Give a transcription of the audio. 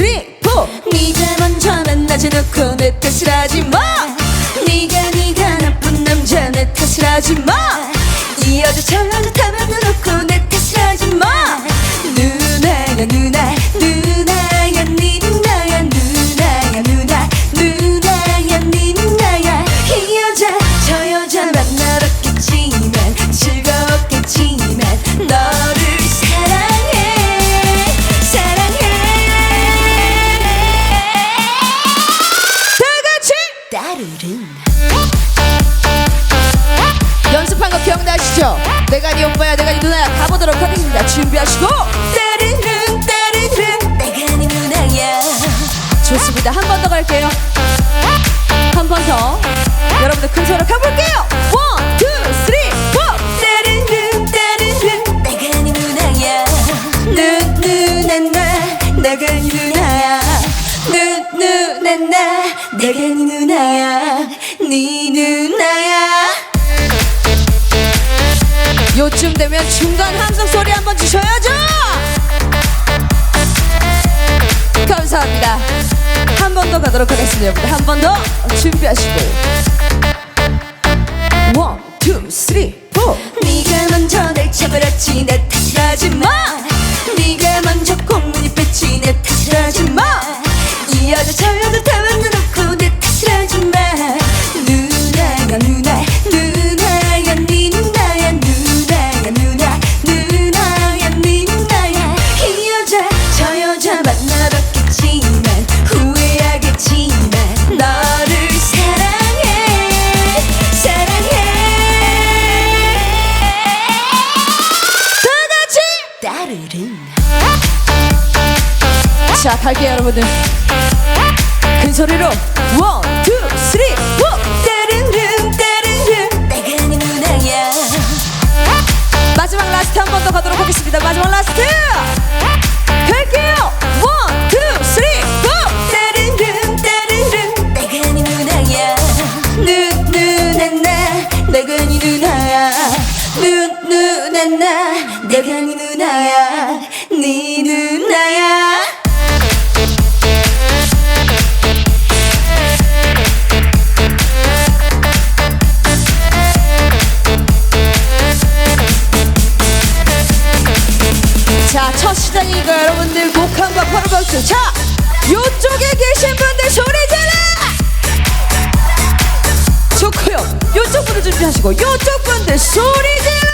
쓰리, 포 네가 먼저 만나지 놓고 내 탓을 하지 마. 네가 네가 나쁜 남자 내 탓을 하지 마이 여자 저여자 다 만나 따르릉 연습한 거 기억나시죠? 내가 네 오빠야 내가 네 누나야 가보도록 하겠습니다. 준비하시고. 따르릉 따르릉 내가 네 누나야. 좋습니다. 한 번 더 갈게요. 한 번 더. 여러분들 큰 소리 가볼게요 누누나나 내가 네 누나야 네 누나야. 요쯤 되면 중간 함성 소리 한번 주셔야죠. 감사합니다. 한 번 더 가도록 하겠습니다. 한 번 더 준비하시고 누나야 네네 따르릉 자 갈게요 여러분들 큰 소리로 원, 투, 쓰리, 포 따르릉 따르릉 내가 네 누나야. 마지막 라스트 한 번 더 가도록 하겠습니다. 마지막 라스트. 갈게요. 원, 투, 쓰리, 포 따르릉 따르릉 내가 네 누나야. 누누나나. 내가 네 누나야. 누누나나. 내가 네 누나야. 네 현장이니까 여러분들 곡한과 팔 박수 자 요쪽에 계신 분들 소리 질러! 좋고요. 요쪽 분들 준비하시고 요쪽 분들 소리 질러!